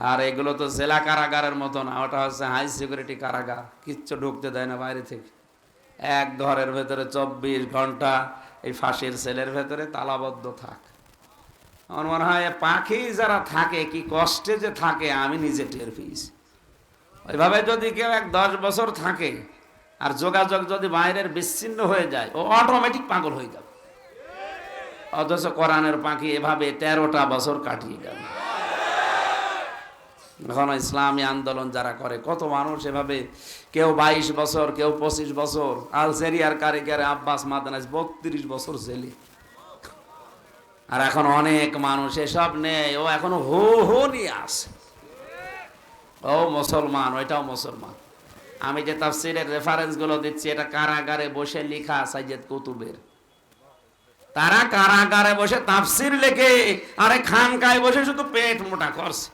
আর এগুলো তো জেলা কারাগারের মতো না, ওটা হচ্ছে হাই সিকিউরিটি কারাগার, কিচ্ছু ঢুকতে দেয় না বাইরে থেকে। এক ঘরের ভেতরে চব্বিশ ঘণ্টা এই ফাঁসির সেলের ভেতরে তালাবদ্ধ থাক। আমার মনে হয় পাখি যারা থাকে, কি কষ্টে যে থাকে, আমি নিজে টের পেয়েছি। ওইভাবে যদি কেউ এক দশ বছর থাকে, আর যোগাযোগ যদি বাইরের বিচ্ছিন্ন হয়ে যায়, ও অটোমেটিক পাগল হয়ে যাবে। অথচ কোরআনের পাখি এভাবে তেরোটা বছর কাটিয়ে গেল। এখন ইসলামী আন্দোলন যারা করে, কত মানুষ এভাবে, কেউ বাইশ বছর, কেউ পঁচিশ বছর, আলজেরিয়ার কারিগরে আব্বাস মাদানাস বত্রিশ বছর জেলে। আর এখন অনেক মানুষ এসব নেই, ও এখন হো হো নিয়ে আসে ও মুসলমান, ওইটাও মুসলমান। আমি যে তাফসিরের রেফারেন্সগুলো দিচ্ছি, এটা কারাগারে বসে লিখা সাইয়েদ কুতুবের। তারা কারাগারে বসে তাফসির লেখে, আরে খানকায় বসে শুধু পেট মোটা করছে।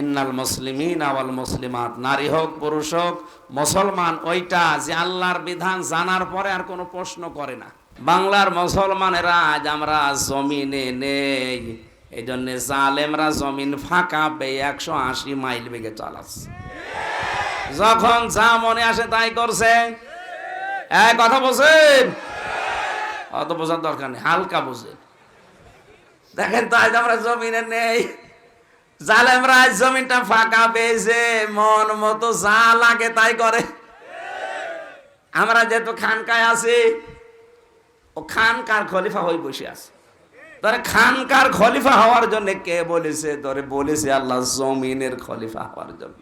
ইন্নাল মুসলিমিন আওয়াল মুসলিমাত, নারী হোক, পুরুষ হোক, মুসলমান, ওইটা যে আল্লাহর বিধান জানার পরে আর কোনো প্রশ্ন করে না। বাংলার মুসলমানেরা আজ আমরা জমিনে নেই এই জন্য জালেমরা জমিন ফাঁকা পেয়ে একশো আশি মাইল বেগে চালাচ্ছে। যখন যা মনে আসে তাই করছে। এক কথা বলছেন? অত বোঝার দরকার নেই, হালকা বুঝে দেখেন তো আজ আমরা জমিনে নেই। জালেমরা আজ জমিনটা ফাঁকা পেয়েছে, মন মতো যা লাগে তাই করে। আমরা যেহেতু খানকায় আছি, ও খানকার খলিফা হয়ে বসে আছে। ধরে খানকার খলিফা হওয়ার জন্য কে বলেছে? ধরে বলেছে আল্লাহ, জমিনের খলিফা হওয়ার জন্য।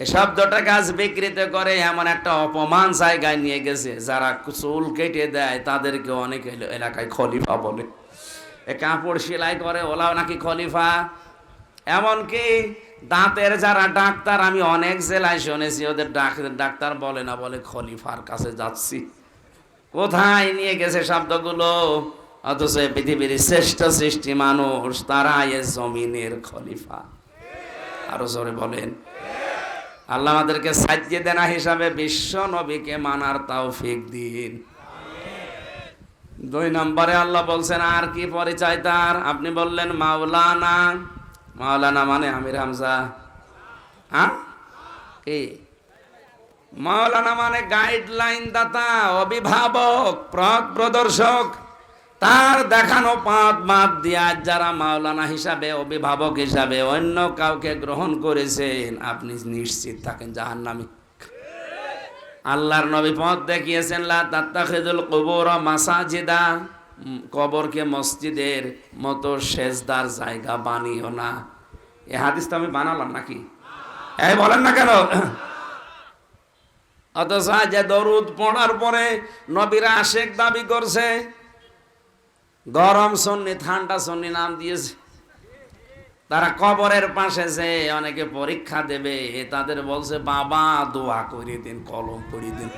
এই শব্দটা গাছ বিকৃত করে এমন একটা অপমান জায়গায় নিয়ে গেছে। যারা চুল কেটে দেয়, তাদেরকে অনেক এলাকায় খলিফা বলে। এ কাপড় সেলাই করে, ওলাও নাকি খলিফা? এমনকি দাঁতের যারা ডাক্তার, আমি অনেক জেলায় শুনেছি, ওদের ডাক- ডাক্তার বলে না, বলে খলিফার কাছে যাচ্ছি। কোথায় নিয়ে গেছে শব্দগুলো? অথচ পৃথিবীর শ্রেষ্ঠ সৃষ্টি মানুষ তারা এ জমিনের খলিফা। আরও জোরে বলেন। আল্লাহ আমাদেরকে সাজিয়ে দেনা হিসাবে বিশ্ব নবীকে মানার তৌফিক দিন। দুই নম্বরে আল্লাহ বলছেন, আর কি পরিচয় তার? আপনি বললেন, মাওলানা। মাওলানা মানে আমির হামজা। হ্যাঁ? কি? মাওলানা মানে গাইডলাইন দাতা, অভিভাবক পথ প্রদর্শক। তার দেখানো পথ বাদ দিয়া যারা মাওলানা হিসাবে, অভিভাবক হিসাবে অন্য কাউকে গ্রহণ করেছেন, আপনি নিশ্চিত থাকেন জাহান্নামী। আল্লাহর নবী পথ দেখিয়েছেন, লা তাত্তাখিদুল কুবুর মাসাজিদা। কবরকে মসজিদের মতো সেজদার জায়গা বানিও না। এ হাদিস তো আমি বানালাম নাকি? এই বলেন না কেন? অথচ যে দরুদ পড়ার পরে নবীরা আশেক দাবি করছে, গরম সন্নি, ঠান্ডা সন্নি নাম দিয়েছে। তারা কবরের পাশে যে অনেকে পরীক্ষা দেবে তাদের বলছে, বাবা, দোয়া করে দিন, কলম করে দিন।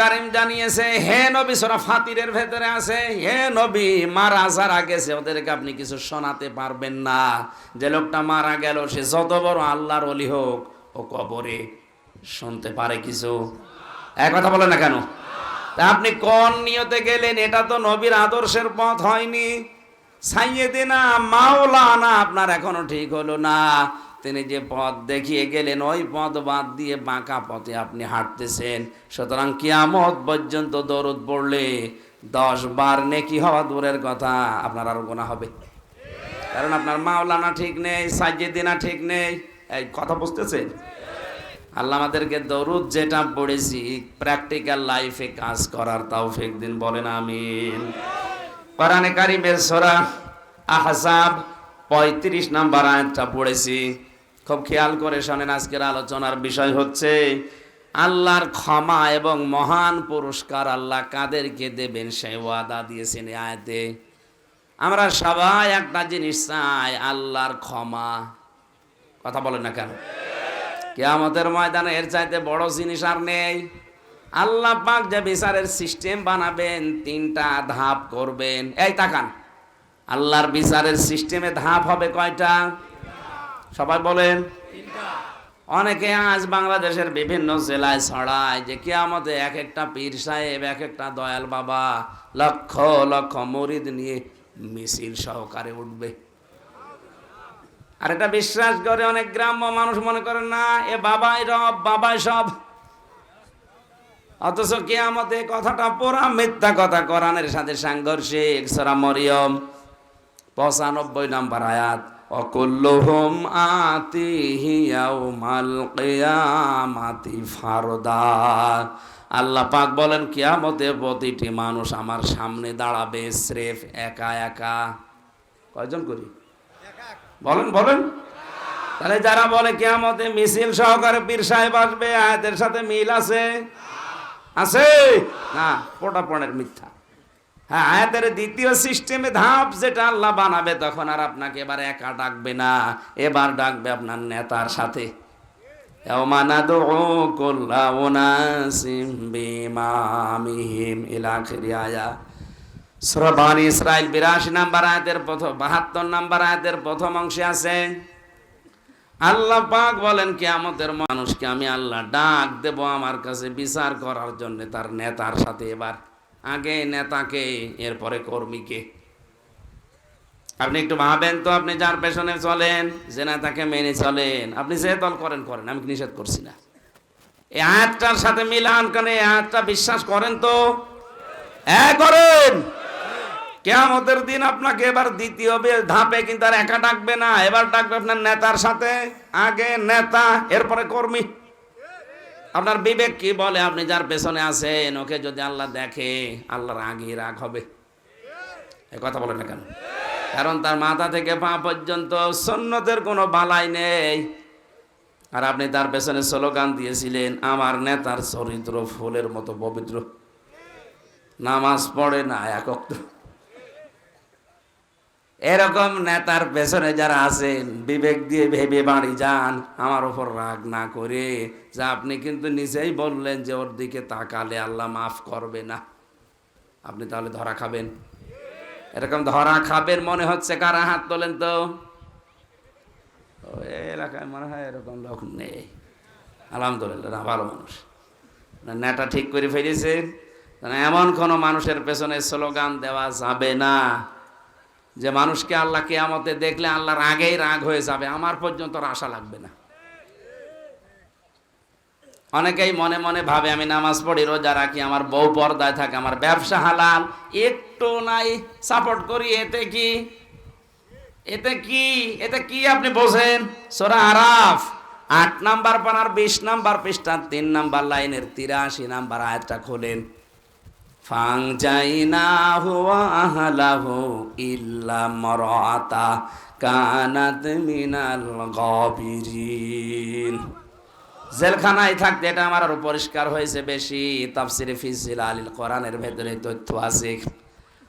কারিম জানিয়েছে, হে নবী, সোরা ফাতিরের ভেতরে আছে, হে নবী, মারা যারা গেছে, ওদেরকে আপনি কিছু শোনাতে পারবেন না। যে লোকটা মারা গেল, সে যত বড় আল্লাহর অলি হোক, ও কবরে শুনতে পারে কিছু। এক কথা বলে না কেন? আপনি কোন নিয়তে গেলেন? এটা তো নবীর আদর্শের পথ হয়নি। সাইয়েদিনা মাওলানা আপনার এখনও ঠিক হলো না। তিনি যে পথ দেখিয়ে গেলেন, ওই পথ বাদ দিয়ে বাঁকা পথে আপনি হাঁটতেছেন। সুতরাং কিয়ামত পর্যন্ত দরদ পড়লে দশ বার নেকি হওয়া দূরের কথা, আপনার আরও গোনা হবে। কারণ আপনার মাওলানা ঠিক নেই, সাইয়েদিনা ঠিক নেই। এই কথা বুঝতেছেন? আল্লাহ আমাদেরকে দরুদ যেটা পড়েছি প্র্যাকটিক্যাল লাইফে কাজ করার তৌফিক দিন, বলেন আমিন। কোরআনে কারিমের সূরা আহজাব 35 নাম্বার আয়াতটা পড়েছি। খুব খেয়াল করে শোনেন, আজকের আলোচনার বিষয় হচ্ছে, আল্লাহর ক্ষমা এবং মহান পুরস্কার আল্লাহ কাদেরকে দেবেন সেই ওয়াদা দিয়েছেন আয়াতে। আমরা সবাই একটা জিনিস চাই, আল্লাহর ক্ষমা। কথা বলেন না কেন? কেয়ামতের ময়দানে এর চাইতে বড় জিনিস আর নেই। আল্লাহ পাক যে বিচারের সিস্টেম বানাবেন, তিনটা ধাপ করবেন। এই তাকান, আল্লাহর বিচারের সিস্টেমে ধাপ হবে কয়টা? সবাই বলেন। অনেকে আজ বাংলাদেশের বিভিন্ন জেলায় ছড়ায় যে কেয়ামতে এক একটা পীর সাহেব, এক একটা দয়াল বাবা লক্ষ লক্ষ মরিদ নিয়ে মিছিল সহকারে উঠবে। আর এটা বিশ্বাস করে অনেক গ্রাম্য মানুষ মনে করে না, এ বাবাই রব, বাবাই সব। অথচ কেয়ামতে কথাটা পুরা মিথ্যা কথা, কোরআনের সাথে সাংঘর্ষিক, সরা মরিয়ম, পঁচানব্বই নাম্বার আয়াত, অকুল্লুহুম আতিহি ইয়াউমাল কিয়ামাতি ফারদা। আল্লাহ পাক বলেন, কিয়ামতে প্রতিটি মানুষ আমার সামনে দাঁড়াবে, স্রেফ একা একা। কয়জন করি? বলেন বলেন। তাহলে যারা বলে কেমতে মিছিল সহকারে পীর সাহেব আসবে, আয়াতের সাথে মিল আছে? আছে? না পোটাপণের মিথ্যা। হ্যাঁ আয়াতের দ্বিতীয় সিস্টেমে ধাপ যেটা আল্লাহ বানাবে তখন আর আপনাকে এবার একা ডাকবে না। এবার ডাকবে আপনার নেতার সাথে। ইলা শ্রবানি ইসরায়েল বিরাশি নাম্বার আয়াতের প্রথম, বাহাত্তর নাম্বার আয়াতের প্রথম অংশে আছে, আল্লাহ পাক বলেন কি আমাদের মানুষকে আমি আল্লাহ ডাক দেব আমার কাছে বিচার করার জন্য তার নেতার সাথে এবার। আগে নেতাকে, এরপরে কর্মীকে। আপনি একটু ভাবেন তো আপনি যার পেছনে চলেন, যে নেতাকে মেনে চলেন। আপনি যে দল করেন করেন, আমি নিষেধ করছি না। এই আয়াতটার সাথে মিলান কেন এই আয়াতটা বিশ্বাস করেন তো? হ্যাঁ করেন। কেয়ামতের দিন আপনাকে এবার দ্বিতীয় ধাপে কিন্তু আর একা ডাকবে না। এবার ডাকবে আপনার নেতার সাথে। আগে নেতা, এরপরে কর্মী। আপনার বিবেক কি বলে? আপনি যার পেছনে আছেন, ওকে যদি আল্লাহ দেখে, আল্লাহর আগে রাগ হবে। এ কথা বলেন না কেন? কারণ তার মাথা থেকে পা পর্যন্ত সন্ন্যতের কোনো বালাই নেই। আর আপনি তার পেছনে স্লোগান দিয়েছিলেন, আমার নেতার চরিত্র ফুলের মতো পবিত্র। নামাজ পড়ে না একক এরকম নেতার পেছনে যারা আছেন, বিবেক দিয়ে ভেবে বাড়ি যান, আমার ওপর রাগ না করে। যে আপনি কিন্তু নিজেই বললেন যে ওর দিকে তাকালে আল্লাহ মাফ করবে না। আপনি তাহলে ধরা খাবেন। এরকম ধরা খাবেন মনে হচ্ছে কারা হাত তোলেন তো? এলাকায় মনে হয় এরকম লোক নেই। আলহামদুলিল্লাহ, না, ভালো মানুষ। নেটা ঠিক করে ফেলেছে। এমন কোনো মানুষের পেছনে স্লোগান দেওয়া যাবে না। যে মানুষকে আল্লাহ কেয়ামতে দেখলে আল্লাহর আগেই রাগ হয়ে যাবে, আমার পর্যন্ত আশা লাগবে না। অনেকেই মনে মনে ভাবে, আমি নামাজ পড়ি, রোজা রাখি, আমার বউ পর্দায় থাকে, আমার ব্যবসা হালাল, একটু নাই সাপোর্ট করি, এতে কি? এতে কি? এতে কি আপনি বোঝেন? সোরা আরাফ, আট নাম্বার পানার বিশ নাম্বার পৃষ্ঠার তিন নাম্বার লাইনের তিরাশি নাম্বার আয়াতটা খোলেন। ফাংজাইনাহু ওয়া আহলাহু ইল্লা মারাতা কানাত মিনাল গাবিরিন। জেলখানায় থাকতে এটা আমার আরও পরিষ্কার হয়েছে বেশি। তাফসিরে ফিজিল আলিল কোরআনের ভেতরে তথ্য আছে।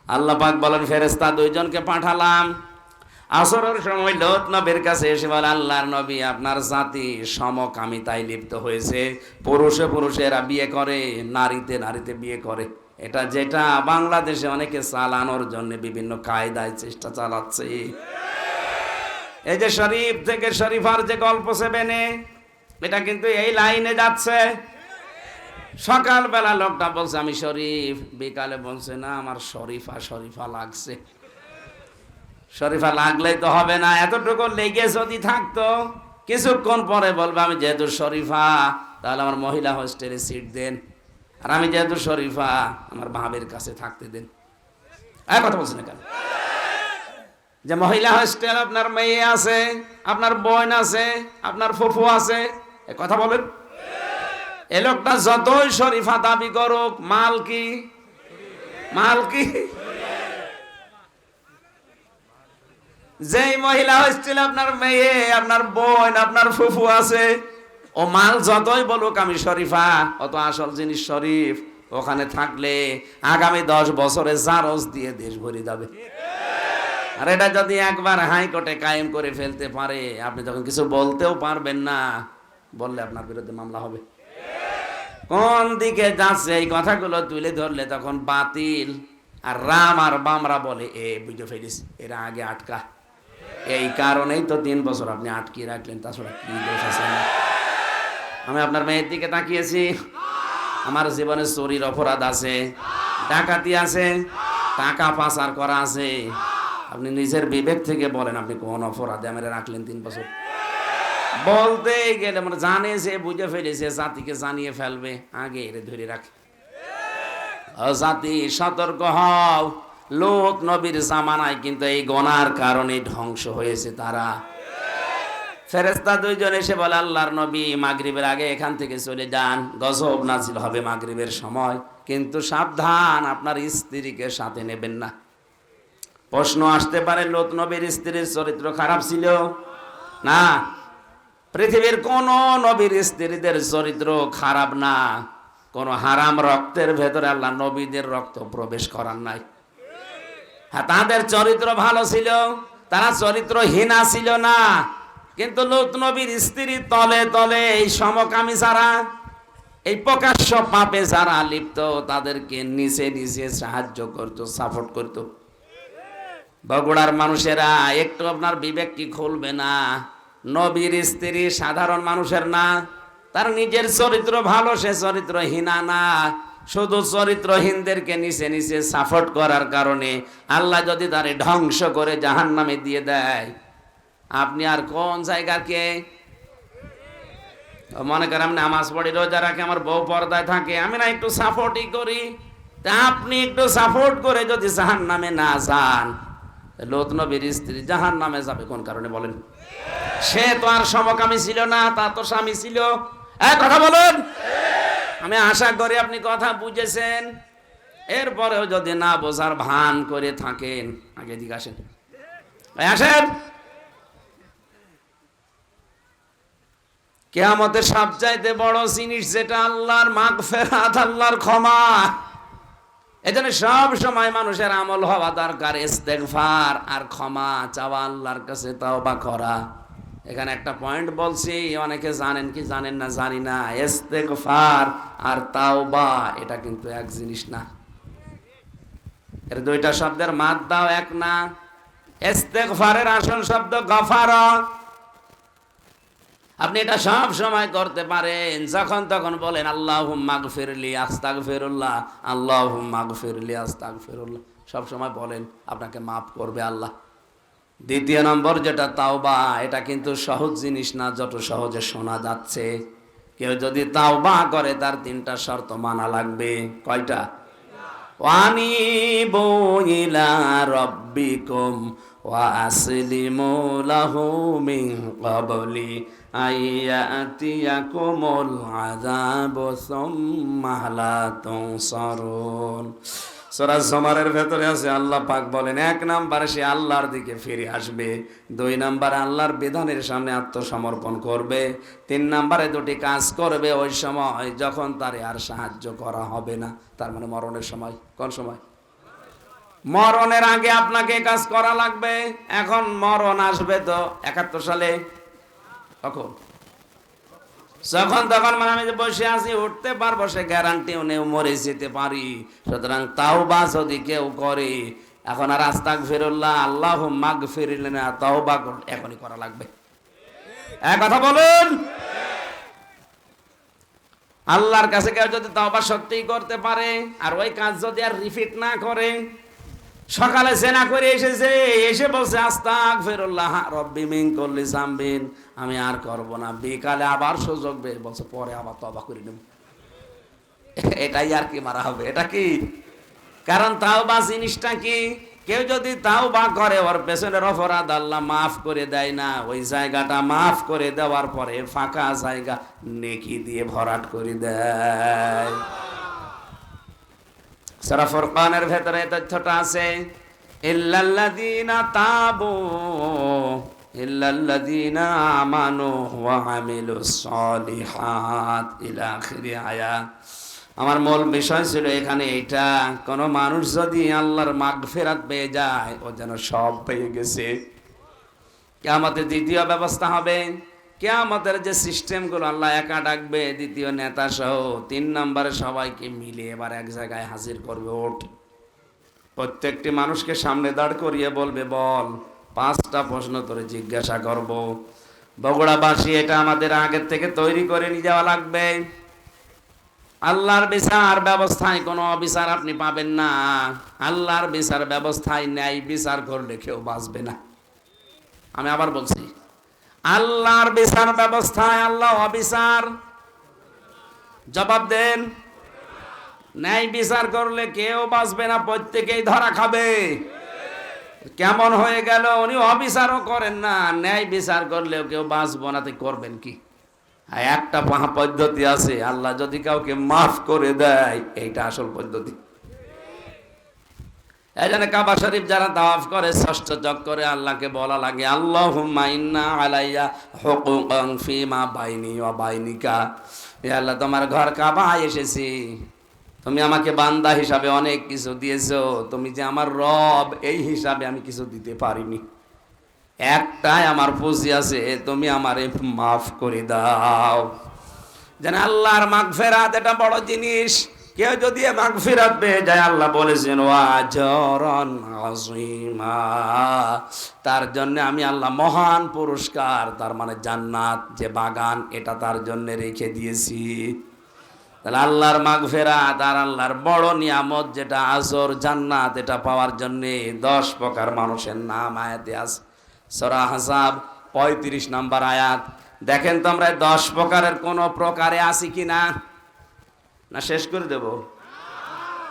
আল্লাহ পাক বলেন ফেরেস্তা দুইজনকে পাঠালাম। আসরের সময় লোত নবীর কাছে এসে বলে, আল্লাহর নবী আপনার জাতি সমকামিতায় লিপ্ত হয়েছে। পুরুষে পুরুষেরা বিয়ে করে, নারীতে নারীতে বিয়ে করে। এটা যেটা বাংলাদেশে অনেকে চালানোর জন্য বিভিন্ন কায়দায় চেষ্টা চালাচ্ছে। এই যে শরীফ থেকে শরীফার যে গল্প সেবেনে এটা কিন্তু এই লাইনে যাচ্ছে। সকালবেলা লোকটা বলছে, আমি শরীফ। বিকালে বলছে, না, আমার শরীফা শরীফা লাগছে। শরীফা লাগলেই তো হবে না। এতটুকু লেগে যদি থাকতো, কিছুক্ষণ পরে বলবে, আমি যেহেতু শরীফা, তাহলে আমার মহিলা হোস্টেলে সিট দেন। আর আমি যেহেতু শরীফা, আমার ভাবের কাছে থাকতে দেন। কথা বলছি না কেন? যে মহিলা হোস্টেল আপনার মেয়ে আছে, আপনার বোন আছে, আপনার ফুফু আছে, এ কথা বলেন। এ লোকটা যতই শরীফা দাবি করুক, মাল কি? মাল কি? যেই মহিলা হোস্টেল আপনার মেয়ে, আপনার বোন, আপনার ফুফু আছে ও মাল যতই বলুক আমি শরীফা অত আসল জিনিস শরীফ। ওখানে থাকলে আগামী দশ বছরে জারজ দিয়ে দেশ ভরে যাবে। আর এটা যদি একবার হাইকোর্টে কায়েম করে ফেলতে পারে, আপনি তখন কিছু বলতেও পারবেন না। বললে আপনার বিরুদ্ধে মামলা হবে। কোন দিকে যাচ্ছে? এই কথাগুলো তুলে ধরলে তখন বাতিল। আর রাম আর বামরা বলে, এ, বুঝে ফেলিস, এরা আগে আটকা। এই কারণেই তো তিন বছর আপনি আটকিয়ে রাখলেন, তাছাড়া কি দোষ আছে আমি আপনার মেয়ের দিকে তাকিয়েছি। আমার জীবনে চুরির অপরাধ আছে, ডাকাতি আছে, টাকা পাচার করা আছে। আপনি নিজের বিবেক থেকে বলেন, আপনি কোন অপরাধে আমার রাখলেন তিন বছর? বলতে গেলে মানে জানে সে বুঝে ফেলেছে, জাতিকে জানিয়ে ফেলবে। আগে এরে ধরে রাখে। জাতি সতর্ক হও। লোক নবীর জামানায় কিন্তু এই গনার কারণে ধ্বংস হয়েছে তারা। ফেরেস্তা দুইজন এসে বলে, আল্লাহর নবী মাগরিবের আগে এখান থেকে চলে যান। গজব নাজিল হবে মাগরিবের সময়। কিন্তু সাবধান, আপনার স্ত্রীকে সাথে নেবেন না। প্রশ্ন আসতে পারে, লোক নবীর স্ত্রীর চরিত্র খারাপ ছিল? না। পৃথিবীর কোন নবীর স্ত্রীদের চরিত্র খারাপ না। কোন হারাম রক্তের ভেতরে আল্লাহ নবীদের রক্ত প্রবেশ করার নাই। হ্যাঁ তাদের চরিত্র ভালো ছিল, তারা চরিত্রহীনা ছিল না। কিন্তু লোক নবীর স্ত্রী তলে তলে এই সমকামী যারা, এই প্রকাশ্য পাপে যারা লিপ্ত, তাদেরকে নিচে নিচে সাহায্য করত সাপোর্ট করত। বগুড়ার মানুষেরা, একটু আপনার বিবেক কি খুলবে না? নবীর স্ত্রী সাধারণ মানুষের না, তার নিজের চরিত্র ভালো, সে চরিত্র চরিত্রহীনা না। শুধু চরিত্রহীনদেরকে নিচে নিচে সাপোর্ট করার কারণে আল্লাহ যদি তারে ধ্বংস করে জাহান নামে দিয়ে দেয় আপনি আর কোন জায়গার কে মনে করেন আমি নামাজ পড়ি রোজা রাখে, আমার বউ পর্দায় থাকে, আমি না একটু সাপোর্টই করি। তা আপনি একটু সাপোর্ট করে যদি জাহান নামে না যান, লোত নবীর স্ত্রী জাহান নামে যাবে কোন কারণে বলেন? সে তো আর সমকামী ছিল না, তা তো স্বামী ছিল। এক কথা বলুন। আমি আশা করি আপনি কথা বুঝেছেন। এরপরেও যদি না বোঝার ভান করে থাকেন, আগে দিকে আসেন। আসেন। কেয়ামতের সবচাইতে বড় জিনিস যেটা আল্লাহর মাগ ফেরাত আল্লাহর ক্ষমা। এজন্য সব সময় মানুষের আমল হওয়া দরকার, ইস্তেগফার আর ক্ষমা চাওয়া আল্লাহর কাছে তাও বা করা। এখানে একটা পয়েন্ট বলছি, অনেকে জানেন কি জানেন না, জানি না। ইস্তেগফার আর তাওবা, এটা কিন্তু এক জিনিস না। এর দুইটা শব্দের মাদ দাও এক না। ইস্তেগফারের আসল শব্দ গফারা। আপনি এটা সব সময় করতে পারেন। যখন তখন বলেন আল্লাহ মাগ ফিরলি আস্তাক ফেরুল্লাহ আল্লাহ মাগ ফিরলি আস্তাক ফেরুল্লাহ সব সময় বলেন, আপনাকে মাফ করবে আল্লাহ। দ্বিতীয় নম্বর যেটা, তাওবা, এটা কিন্তু সহজ জিনিস না, যত সহজে শোনা যাচ্ছে। কেউ যদি তাওবা করে, তার তিনটা শর্ত মানা লাগবে। কয়টা? ওয়ানি বইলা রব্বিকুম ভেতরে আছে, আল্লাহ পাক বলেন, এক নাম্বার সে আল্লাহর দিকে ফিরে আসবে, দুই নাম্বার আল্লাহর বিধানের সামনে আত্মসমর্পণ করবে, তিন নাম্বারে দুটি কাজ করবে, ওই সময় যখন তারে আর সাহায্য করা হবে না। তার মানে মরণের সময়, কোন সময়? মরণের আগে আপনাকে কাজ করা লাগবে। এখন মরণ আসবে তো একাত্তর সালে। কখন যখন, তখন মানে আমি বসে আছি, উঠতে পারব, সে গ্যারান্টিও নেই মরে যেতে পারি। সুতরাং তাও বা যদি কেউ করে, এখন আর আস্তাক ফিরুল্লাহ আল্লাহ মাগ ফিরিলে না তাও বা এখনই করা লাগবে। এক কথা বলুন। আল্লাহর কাছে কেউ যদি তাওবা সত্যিই করতে পারে, আর ওই কাজ যদি আর রিপিট না করে সকালে সেনা করে এসেছে, এসে বলছে আস্তাক ফেরুল্লাহ রব্বি মিন করলি সামবিন আমি আর করব না, বিকালে আবার সুযোগ বে বলছে, পরে আবার তবা করে নেব। এটাই আর কি মারা হবে, এটা কি? কারণ তাও বা জিনিসটা কি? কেউ যদি তাও বা করে, ওর পেছনের অপরাধ আল্লাহ মাফ করে দেয় না, ওই জায়গাটা মাফ করে দেওয়ার পরে ফাঁকা জায়গা নেকি দিয়ে ভরাট করে দেয়। সারা ফুরকানের ভেতরে তথ্যটা আছে আমার মূল বিষয় ছিল এখানে এটা কোন মানুষ যদি আল্লাহর মাগফিরাত পেয়ে যায়, ও যেন সব পেয়ে গেছে। আমাদের দ্বিতীয় ব্যবস্থা হবে কেয়ামতের যে সিস্টেমগুলো আল্লাহ একা ডাকবে, দ্বিতীয় নেতা সহ তিন নম্বরে সবাইকে মিলে এবার এক জায়গায় হাজির করবে ওঠ। প্রত্যেকটি মানুষকে সামনে দাঁড় করিয়ে বলবে, বল, পাঁচটা প্রশ্ন তোরে জিজ্ঞাসা করব। বগুড়াবাসী, এটা আমাদের আগের থেকে তৈরি করে নিয়ে যাওয়া লাগবে। আল্লাহর বিচার ব্যবস্থায় কোনো অবিচার আপনি পাবেন না। আল্লাহর বিচার ব্যবস্থায় ন্যায় বিচার করলে কেউ বাঁচবে না। আমি আবার বলছি আল্লাহর বিচার ব্যবস্থায় আল্লাহ অবিচার। জবাব দেন, ন্যায় বিচার করলে কেউ বাঁচবে না, প্রত্যেকেই ধরা খাবে। কেমন হয়ে গেল, উনি অবিচারও করেন না, ন্যায় বিচার করলেও কেউ বাঁচবো না, তো করবেন কি? একটা পদ্ধতি আছে, আল্লাহ যদি কাউকে মাফ করে দেয়, এইটা আসল পদ্ধতি। এই কাবা শরীফ যারা তাওয়াফ করে, ষষ্ঠ চক করে আল্লাহকে বলা লাগে আল্লাহ মাইন্না আলাইয়া হুকুকান ফিমা বাইনি ওয়া বাইনিকা। এ আল্লাহ, তোমার ঘর কাবা এসেছি। তুমি আমাকে বান্দা হিসাবে অনেক কিছু দিয়েছ। তুমি যে আমার রব, এই হিসাবে আমি কিছু দিতে পারিনি। একটাই আমার পুঁজি আছে, তুমি আমারে মাফ করে দাও। যেন আল্লাহর মাগফেরাত এটা বড় জিনিস। কেউ যদি মাগফিরাত পেয়ে যায়, আল্লাহ বলেছেন ওয়াজরন আজিমা তার জন্য আমি আল্লাহ মহান পুরস্কার, তার মানে জান্নাত, যে বাগান এটা তার জন্য রেখে দিয়েছি। তাহলে আল্লাহর মাগফেরাত আর আল্লাহর বড় নিয়ামত যেটা আজর, জান্নাত, এটা পাওয়ার জন্য দশ প্রকার মানুষের নাম আয়াতে আছে। সরা হাসাব, পঁয়ত্রিশ নাম্বার আয়াত। দেখেন তো আমরা দশ প্রকারের কোন প্রকারে আছি কি না না, শেষ করে দেব।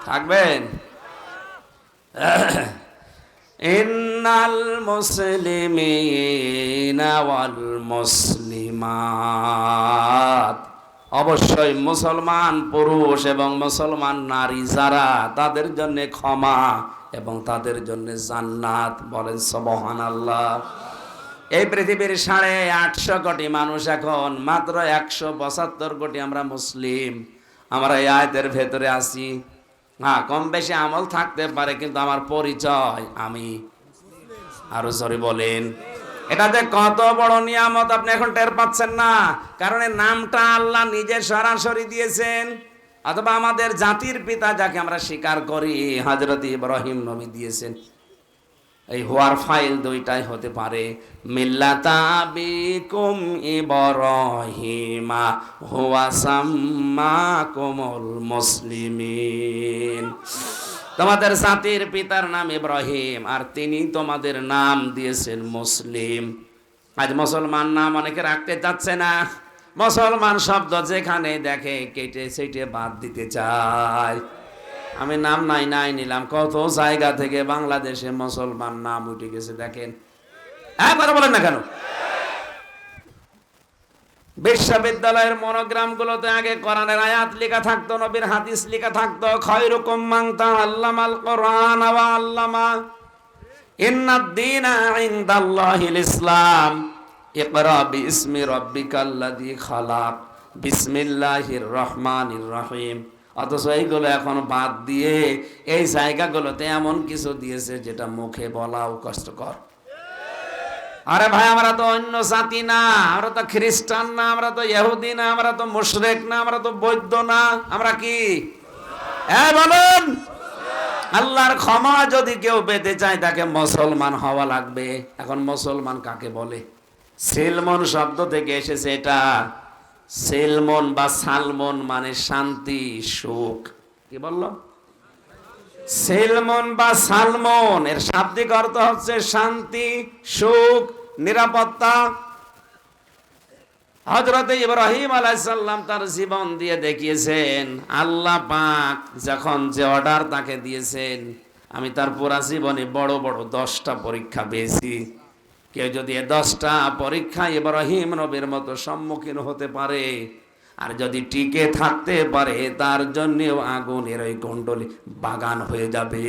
থাকবেন? ইন্নাল মুসলিমিনা ওয়াল মুসলিমাত। অবশ্যই মুসলমান পুরুষ এবং মুসলমান নারী যারা, তাদের জন্য ক্ষমা এবং তাদের জন্য জান্নাত বলেন সবহান আল্লাহ এই পৃথিবীর সাড়ে আটশো কোটি মানুষ এখন, মাত্র একশো পঁচাত্তর কোটি আমরা মুসলিম। আমরা এই আয়তের ভেতরে আছি। হ্যাঁ কম বেশি আমল থাকতে পারে, কিন্তু আমার পরিচয় আমি। আরও সরি বলেন। এটা যে কত বড় নিয়ামত আপনি এখন টের পাচ্ছেন না, কারণ এই নামটা আল্লাহ নিজে সরাসরি দিয়েছেন। অথবা আমাদের জাতির পিতা যাকে আমরা স্বীকার করি হজরত ইব্রাহিম নবী দিয়েছেন। এই হওয়ার ফাইল দুইটাই হতে পারে। মিল্লাতাবিকুম ইব্রাহিমা হুয়া সাম্মাকুমুল মুসলিমিন। তোমাদের জাতির পিতার নাম ইব্রাহিম, আর তিনি তোমাদের নাম দিয়েছেন মুসলিম। আজ মুসলমান নাম অনেকে রাখতে চাচ্ছে না। মুসলমান শব্দ যেখানে দেখে, কেটে সেটে বাদ দিতে চায়। আমি নাম নাই নাই নিলাম। কত জায়গা থেকে বাংলাদেশে মুসলমান নাম উঠে গেছে দেখেন। হ্যাঁ কথা বলেন না কেন? বিশ্ববিদ্যালয়ের মনোগ্রাম গুলোতে আগে কোরআনের আয়াত লেখা থাকতো, নবীর হাদিস লেখা থাকতো, খয়রুকুম মান তাআল্লামাল কোরআন ওয়া আল্লামা ইন্নাদ দীনা ইনদাল্লাহিল ইসলাম ইকরা বিইসমি রাব্বিকাল্লাযী খালাক। বিসমিল্লাহির রহমানির রহিম। অথচ এইগুলো এখন বাদ দিয়ে এই জায়গাগুলোতে এমন কিছু দিয়েছে যেটা মুখে বলাও কষ্টকর। আরে ভাই, আমরা তো অন্য জাতি না, আমরা তো খ্রিস্টান না, আমরা তো ইহুদি না, আমরা তো মুশরেক না, আমরা তো বৈদ্য না, আমরা কি? হ্যাঁ বলুন। আল্লাহর ক্ষমা যদি কেউ পেতে চায়, তাকে মুসলমান হওয়া লাগবে। এখন মুসলমান কাকে বলে? সেলমন শব্দ থেকে এসেছে এটা। সেলমন বা সালমন মানে শান্তি, সুখ। কি বলল? সেলমন বা সালমন, এর শাব্দিক অর্থ হচ্ছে শান্তি, সুখ, নিরাপত্তা। হজরত ইব্রাহিম আলাইসাল্লাম তার জীবন দিয়ে দেখিয়েছেন, আল্লাহ পাক যখন যে অর্ডার তাকে দিয়েছেন, আমি তার পুরা জীবনে বড় বড় দশটা পরীক্ষা পেয়েছি। কেউ যদি এ দশটা পরীক্ষা ইব্রাহিম নবীর মতো সম্মুখীন হতে পারে, আর যদি টিকে থাকতে পারে, তার জন্যেও আগুনের ওই কুণ্ডলী বাগান হয়ে যাবে।